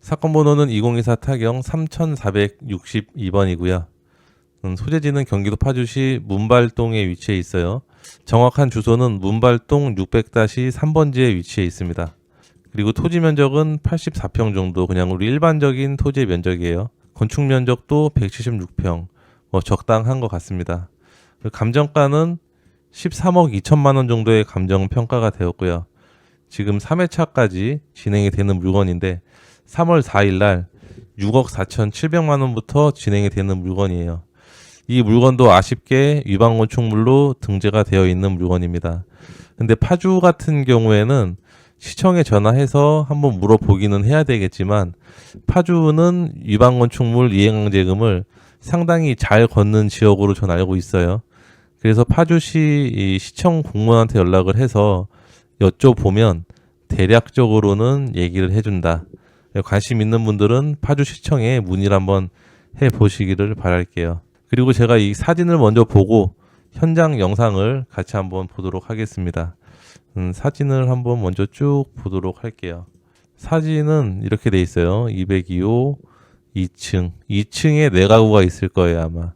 사건 번호는 2024 타경 3462번이고요. 음, 소재지는 경기도 파주시 문발동에 위치해 있어요. 정확한 주소는 문발동 600-3번지에 위치해 있습니다. 그리고 토지 면적은 84평 정도 그냥 우리 일반적인 토지의 면적이에요. 건축 면적도 176평. 뭐 적당한 것 같습니다. 그 감정가는 13억 2천만 원 정도의 감정 평가가 되었고요. 지금 3회차까지 진행이 되는 물건인데 3월 4일 날 6억 4천 7백만 원부터 진행이 되는 물건이에요. 이 물건도 아쉽게 위반 건축물로 등재가 되어 있는 물건입니다. 근데 파주 같은 경우에는 시청에 전화해서 한번 물어보기는 해야 되겠지만 파주는 위반 건축물 이행강제금을 상당히 잘 걷는 지역으로 전 알고 있어요. 그래서 파주시 이 시청 공무원한테 연락을 해서 여쭤보면 대략적으로는 얘기를 해준다. 관심 있는 분들은 파주시청에 문의를 한번 해 보시기를 바랄게요. 그리고 제가 이 사진을 먼저 보고 현장 영상을 같이 한번 보도록 하겠습니다. 음, 사진을 한번 먼저 쭉 보도록 할게요. 사진은 이렇게 돼 있어요. 202호 2층. 2층에 네 가구가 있을 거예요, 아마.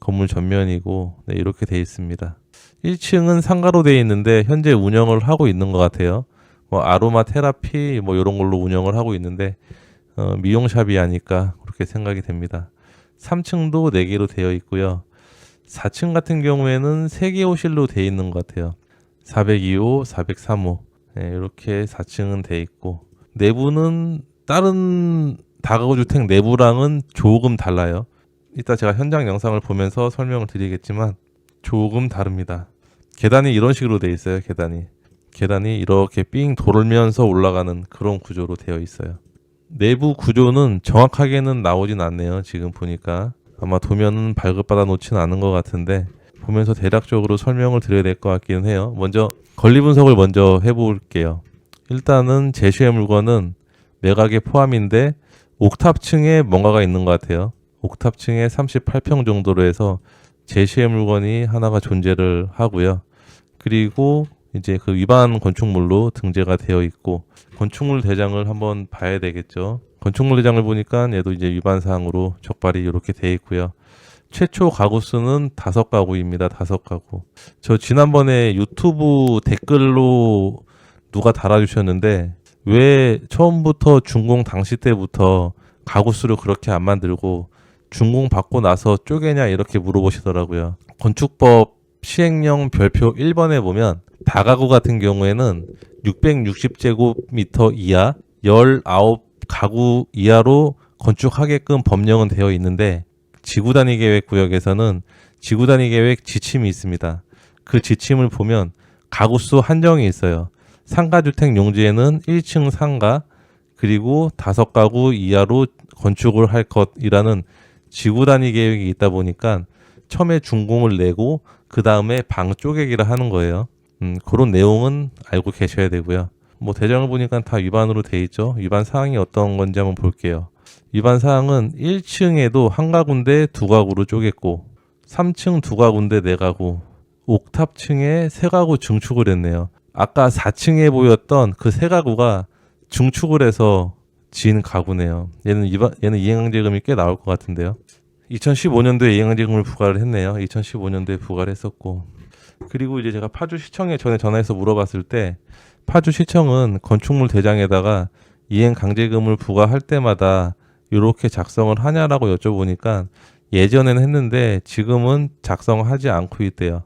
건물 전면이고, 네, 이렇게 돼 있습니다. 1층은 상가로 돼 있는데, 현재 운영을 하고 있는 것 같아요. 뭐, 아로마 테라피, 뭐, 이런 걸로 운영을 하고 있는데, 어, 미용샵이 아닐까, 그렇게 생각이 됩니다. 3층도 4개로 되어 있고요. 4층 같은 경우에는 3개 호실로 되어 있는 것 같아요. 402호, 403호. 네, 이렇게 4층은 돼 있고, 내부는 다른 다가구 주택 내부랑은 조금 달라요. 이따 제가 현장 영상을 보면서 설명을 드리겠지만 조금 다릅니다. 계단이 이런 식으로 돼 있어요. 계단이 계단이 이렇게 삥 돌면서 올라가는 그런 구조로 되어 있어요. 내부 구조는 정확하게는 나오진 않네요. 지금 보니까 아마 도면은 발급받아 놓지는 않은 것 같은데 보면서 대략적으로 설명을 드려야 될 것 같기는 해요. 먼저 권리 분석을 먼저 해볼게요. 일단은 제시의 물건은 매각에 포함인데 옥탑층에 뭔가가 있는 것 같아요. 옥탑층에 38평 정도로 해서 제시의 물건이 하나가 존재를 하고요. 그리고 이제 그 위반 건축물로 등재가 되어 있고 건축물 대장을 한번 봐야 되겠죠. 건축물 대장을 보니까 얘도 이제 위반 사항으로 적발이 이렇게 돼 있고요. 최초 가구 수는 다섯 가구입니다. 다섯 가구. 저 지난번에 유튜브 댓글로 누가 달아주셨는데 왜 처음부터 준공 당시 때부터 가구 수를 그렇게 안 만들고 준공 받고 나서 쪼개냐 이렇게 물어보시더라고요. 건축법 시행령 별표 1번에 보면 다가구 같은 경우에는 660제곱미터 이하 19가구 이하로 건축하게끔 법령은 되어 있는데 지구 단위 계획 구역에서는 지구 단위 계획 지침이 있습니다. 그 지침을 보면 가구 수 한정이 있어요. 상가주택 용지에는 1층 상가 그리고 다섯 가구 이하로 건축을 할 것이라는 지구 단위 계획이 있다 보니까 처음에 준공을 내고 그 다음에 방 쪼개기를 하는 거예요. 음, 그런 내용은 알고 계셔야 되고요. 뭐 대장을 보니까 다 위반으로 돼 있죠. 위반 사항이 어떤 건지 한번 볼게요. 위반 사항은 1층에도 한 가구인데 두 가구로 쪼갰고 3층 두 가구인데 네 가구 옥탑층에 세 가구 증축을 했네요. 아까 4층에 보였던 그 세 가구가 증축을 해서 지은 가구네요. 얘는 얘는 이행강제금이 꽤 나올 것 같은데요. 2015년도에 이행강제금을 부과를 했네요. 2015년도에 부과를 했었고. 그리고 이제 제가 파주 시청에 전에 전화해서 물어봤을 때 파주 시청은 건축물 대장에다가 이행 강제금을 부과할 때마다 이렇게 작성을 하냐라고 여쭤보니까 예전에는 했는데 지금은 작성하지 않고 있대요.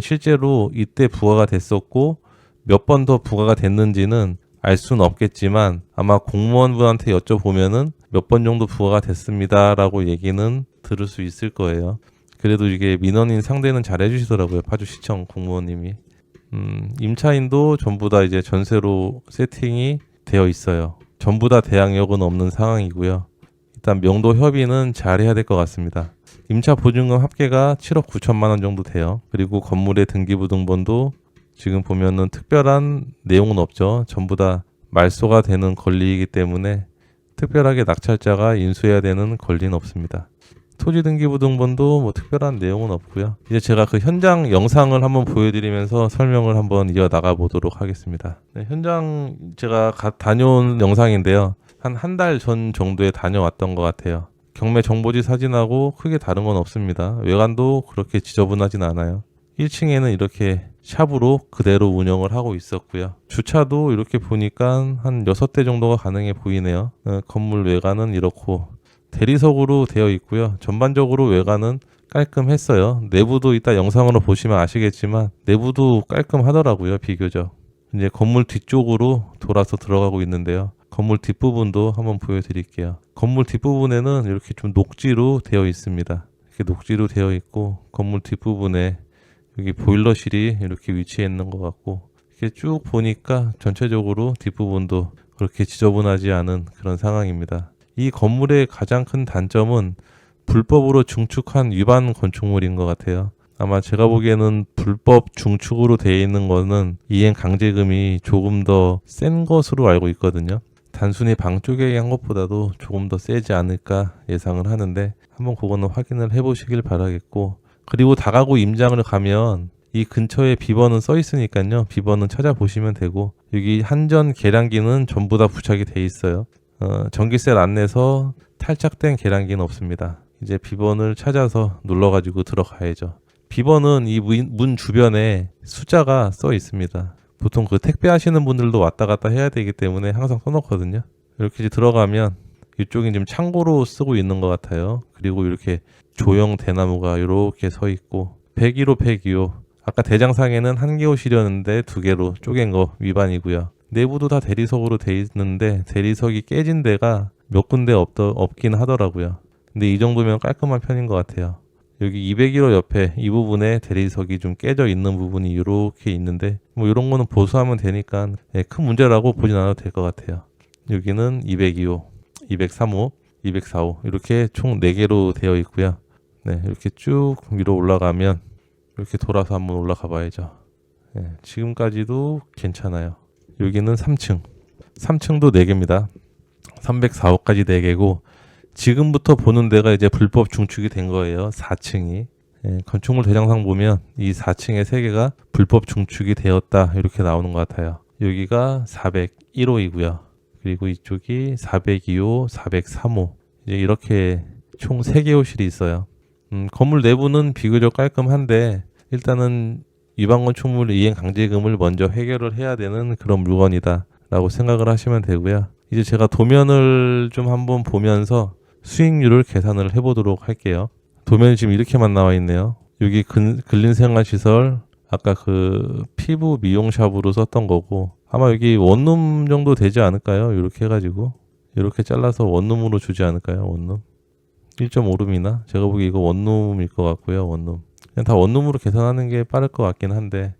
실제로 이때 부과가 됐었고 몇 번 더 부과가 됐는지는 알 수는 없겠지만 아마 공무원분한테 여쭤보면은 몇 번 정도 부과가 됐습니다라고 얘기는 들을 수 있을 거예요. 그래도 이게 민원인 상대는 잘 해주시더라고요. 파주시청 공무원님이. 음, 임차인도 전부 다 이제 전세로 세팅이 되어 있어요. 전부 다 대항력은 없는 상황이고요. 일단 명도 협의는 잘 해야 될 것 같습니다. 임차 보증금 합계가 7억 9천만 원 정도 돼요. 그리고 건물의 등기부등본도 지금 보면은 특별한 내용은 없죠. 전부 다 말소가 되는 권리이기 때문에 특별하게 낙찰자가 인수해야 되는 권리는 없습니다. 토지 등기부등본도 뭐 특별한 내용은 없고요. 이제 제가 그 현장 영상을 한번 보여드리면서 설명을 한번 이어 나가 보도록 하겠습니다. 네, 현장 제가 가, 다녀온 영상인데요. 한 한 달 전 정도에 다녀왔던 것 같아요. 경매 정보지 사진하고 크게 다른 건 없습니다. 외관도 그렇게 지저분하진 않아요. 1층에는 이렇게 샵으로 그대로 운영을 하고 있었고요. 주차도 이렇게 보니까 한 6대 정도가 가능해 보이네요. 어, 건물 외관은 이렇고 대리석으로 되어 있고요. 전반적으로 외관은 깔끔했어요. 내부도 이따 영상으로 보시면 아시겠지만 내부도 깔끔하더라고요. 비교적. 이제 건물 뒤쪽으로 돌아서 들어가고 있는데요. 건물 뒷부분도 한번 보여드릴게요. 건물 뒷부분에는 이렇게 좀 녹지로 되어 있습니다. 이렇게 녹지로 되어 있고 건물 뒷부분에 여기 보일러실이 이렇게 위치해 있는 것 같고 이렇게 쭉 보니까 전체적으로 뒷부분도 그렇게 지저분하지 않은 그런 상황입니다. 이 건물의 가장 큰 단점은 불법으로 중축한 위반 건축물인 것 같아요. 아마 제가 보기에는 불법 중축으로 되어 있는 거는 이행 강제금이 조금 더 센 것으로 알고 있거든요. 단순히 방 쪼개기 한 것보다도 조금 더 세지 않을까 예상을 하는데 한번 그거는 확인을 해보시길 바라겠고 그리고 다가구 임장을 가면 이 근처에 비번은 써 있으니까요. 비번은 찾아보시면 되고 여기 한전 계량기는 전부 다 부착이 돼 있어요. 어, 전기세 안 내서 탈착된 계량기는 없습니다. 이제 비번을 찾아서 눌러가지고 들어가야죠. 비번은 이 문- 문 주변에 숫자가 써 있습니다. 보통 그 택배 하시는 분들도 왔다 갔다 해야 되기 때문에 항상 써놓거든요. 이렇게 이제 들어가면 이쪽이 지금 창고로 쓰고 있는 것 같아요. 그리고 이렇게 조형 대나무가 이렇게 서 있고 102호 102호 아까 대장상에는 한 개호실이었는데 두 개로 쪼갠 거 위반이고요. 내부도 다 대리석으로 돼 있는데 대리석이 깨진 데가 몇 군데 없, 없긴 하더라고요. 근데 이 정도면 깔끔한 편인 것 같아요. 여기 201호 옆에 이 부분에 대리석이 좀 깨져 있는 부분이 이렇게 있는데 뭐 이런 거는 보수하면 되니까 예, 큰 문제라고 보진 않아도 될 것 같아요. 여기는 202호, 203호, 204호 이렇게 총 4개로 되어 있고요. 네, 이렇게 쭉 위로 올라가면 이렇게 돌아서 한번 올라가 봐야죠. 예, 지금까지도 괜찮아요. 여기는 3층. 3층도 4개입니다. 304호까지 4개고 지금부터 보는 데가 이제 불법 중축이 된 거예요. 4층이. 예, 건축물 대장상 보면 이 4층의 세 개가 불법 중축이 되었다 이렇게 나오는 것 같아요. 여기가 401호이고요. 그리고 이쪽이 402호, 403호 이제 이렇게 총 3개 호실이 있어요. 음, 건물 내부는 비교적 깔끔한데 일단은 위반 건축물 이행 강제금을 먼저 해결을 해야 되는 그런 물건이다 라고 생각을 하시면 되고요. 이제 제가 도면을 좀 한번 보면서 수익률을 계산을 해보도록 할게요. 도면이 지금 이렇게만 나와 있네요. 여기 근, 근린생활시설 아까 그 피부 미용샵으로 썼던 거고 아마 여기 원룸 정도 되지 않을까요? 이렇게 해가지고 이렇게 잘라서 원룸으로 주지 않을까요? 원룸 1.5룸이나 제가 보기 이거 원룸일 것 같고요. 원룸 그냥 다 원룸으로 계산하는 게 빠를 것 같긴 한데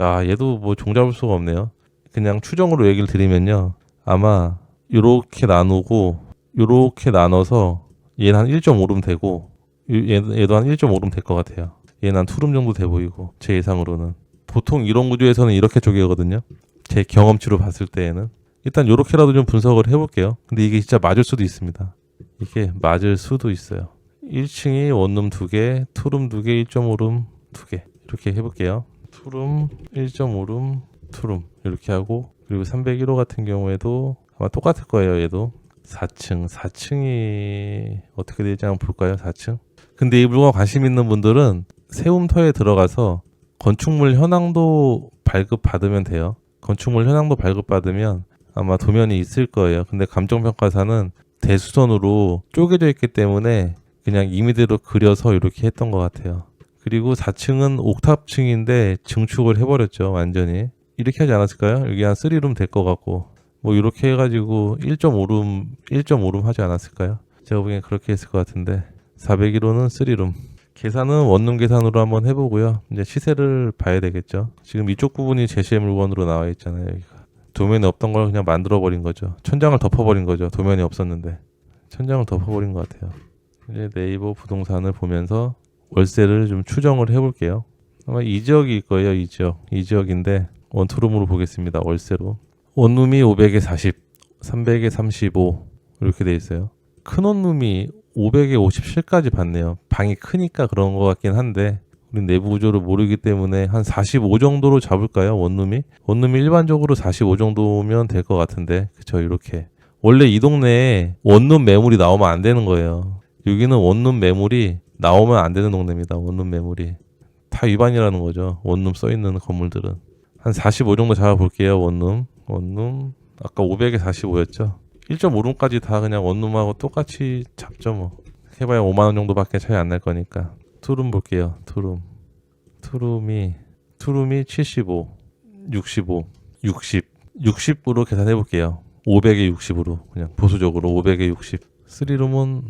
야 얘도 뭐 종잡을 수가 없네요. 그냥 추정으로 얘기를 드리면요 아마 요렇게 나누고 요렇게 나눠서 얘는 한 1.5룸 되고 얘, 얘도 한 1.5룸 될 것 같아요. 얘는 한 2룸 정도 돼 보이고 제 예상으로는 보통 이런 구조에서는 이렇게 쪼개거든요. 제 경험치로 봤을 때에는 일단 요렇게라도 좀 분석을 해볼게요. 근데 이게 진짜 맞을 수도 있습니다. 이게 맞을 수도 있어요. 1층이 원룸 2개, 투룸 2개, 1.5룸 2개 이렇게 해볼게요. 투룸, 1.5룸, 투룸 이렇게 하고 그리고 301호 같은 경우에도 아마 똑같을 거예요. 얘도 4층, 4층이 어떻게 되지 한번 볼까요? 4층. 근데 이 물건 관심 있는 분들은 세움터에 들어가서 건축물 현황도 발급 받으면 돼요. 건축물 현황도 발급 받으면 아마 도면이 있을 거예요. 근데 감정평가사는 대수선으로 쪼개져 있기 때문에 그냥 임의대로 그려서 이렇게 했던 것 같아요. 그리고 4층은 옥탑층인데 증축을 해버렸죠. 완전히. 이렇게 하지 않았을까요? 여기 한 3룸 될 것 같고 뭐 이렇게 해가지고 1.5룸 1.5룸 하지 않았을까요? 제가 보기엔 그렇게 했을 것 같은데 401호는 3룸 계산은 원룸 계산으로 한번 해보고요 이제 시세를 봐야 되겠죠 지금 이쪽 부분이 제시의 물건으로 나와 있잖아요 여기가 도면이 없던 걸 그냥 만들어 버린 거죠 천장을 덮어 버린 거죠 도면이 없었는데 천장을 덮어 버린 것 같아요 이제 네이버 부동산을 보면서 월세를 좀 추정을 해볼게요 아마 이 지역일 거예요 이 지역 이 지역인데 원투룸으로 보겠습니다 월세로 원룸이 500에 40, 300에 35 이렇게 돼 있어요. 큰 원룸이 500에 57까지 받네요. 방이 크니까 그런 것 같긴 한데 우리 내부 구조를 모르기 때문에 한 45 정도로 잡을까요? 원룸이? 원룸이 일반적으로 45 정도면 될 것 같은데 그쵸 이렇게 원래 이 동네에 원룸 매물이 나오면 안 되는 거예요. 여기는 원룸 매물이 나오면 안 되는 동네입니다. 원룸 매물이 다 위반이라는 거죠. 원룸 써 있는 건물들은 한 45 정도 잡아볼게요. 원룸 원룸 아까 500에 45였죠. 1.5룸까지 다 그냥 원룸하고 똑같이 잡죠 뭐. 해봐야 5만 원 정도밖에 차이 안 날 거니까. 투룸 볼게요. 투룸 투룸이 투룸이 75, 65, 60, 60으로 계산해 볼게요. 500에 60으로 그냥 보수적으로 500에 60. 3룸은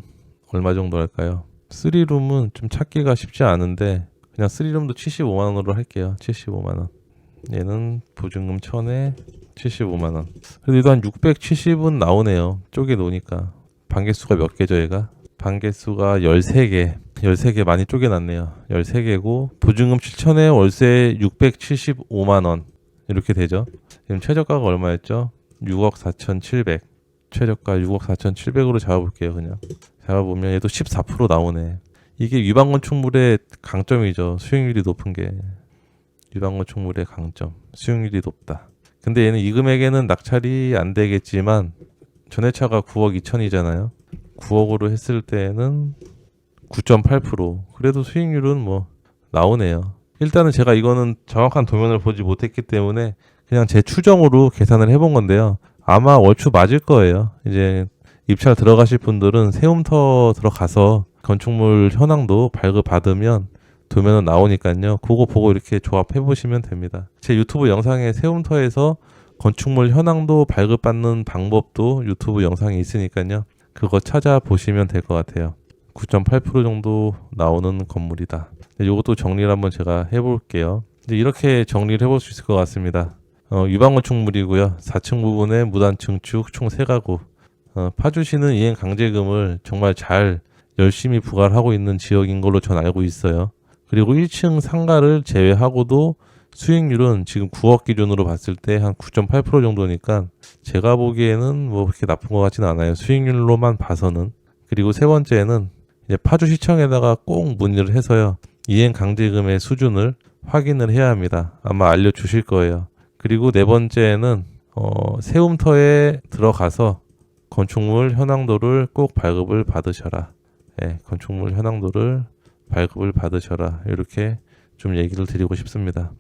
얼마 정도 할까요? 3룸은 좀 찾기가 쉽지 않은데 그냥 3룸도 75만 원으로 할게요. 75만 원. 얘는 보증금 1000에 75만 원. 그래도 한 670은 나오네요. 쪼개 놓으니까. 반개수가 몇 개죠, 얘가? 반개수가 13개. 13개 많이 쪼개놨네요. 13개고 보증금 7천에 월세 675만 원. 이렇게 되죠. 지금 최저가가 얼마였죠? 6억 4,700. 최저가 6억 4,700으로 잡아볼게요, 그냥. 잡아보면 얘도 14% 나오네. 이게 위반 건축물의 강점이죠. 수익률이 높은 게. 위반 건축물의 강점. 수익률이 높다. 근데 얘는 이 금액에는 낙찰이 안 되겠지만 전회차가 9억 2천이잖아요. 9억으로 했을 때는 9.8% 그래도 수익률은 뭐 나오네요. 일단은 제가 이거는 정확한 도면을 보지 못했기 때문에 그냥 제 추정으로 계산을 해본 건데요. 아마 월추 맞을 거예요. 이제 입찰 들어가실 분들은 세움터 들어가서 건축물 현황도 발급 받으면 도면은 나오니까요. 그거 보고 이렇게 조합해 보시면 됩니다. 제 유튜브 영상에 세움터에서 건축물 현황도 발급받는 방법도 유튜브 영상에 있으니까요. 그거 찾아보시면 될 것 같아요. 9.8% 정도 나오는 건물이다. 이것도 정리를 한번 제가 해볼게요. 이제 이렇게 정리를 해볼 수 있을 것 같습니다. 어, 유방 건축물이고요. 4층 부분에 무단 증축 총 3가구. 어, 파주시는 이행 강제금을 정말 잘 열심히 부과를 하고 있는 지역인 걸로 전 알고 있어요. 그리고 1층 상가를 제외하고도 수익률은 지금 9억 기준으로 봤을 때 한 9.8% 정도니까 제가 보기에는 뭐 그렇게 나쁜 것 같지는 않아요. 수익률로만 봐서는. 그리고 세 번째는 이제 파주시청에다가 꼭 문의를 해서요. 이행 강제금의 수준을 확인을 해야 합니다. 아마 알려주실 거예요. 그리고 네 번째는 어, 세움터에 들어가서 건축물 현황도를 꼭 발급을 받으셔라. 예, 건축물 현황도를 발급을 받으셔라. 이렇게 좀 얘기를 드리고 싶습니다.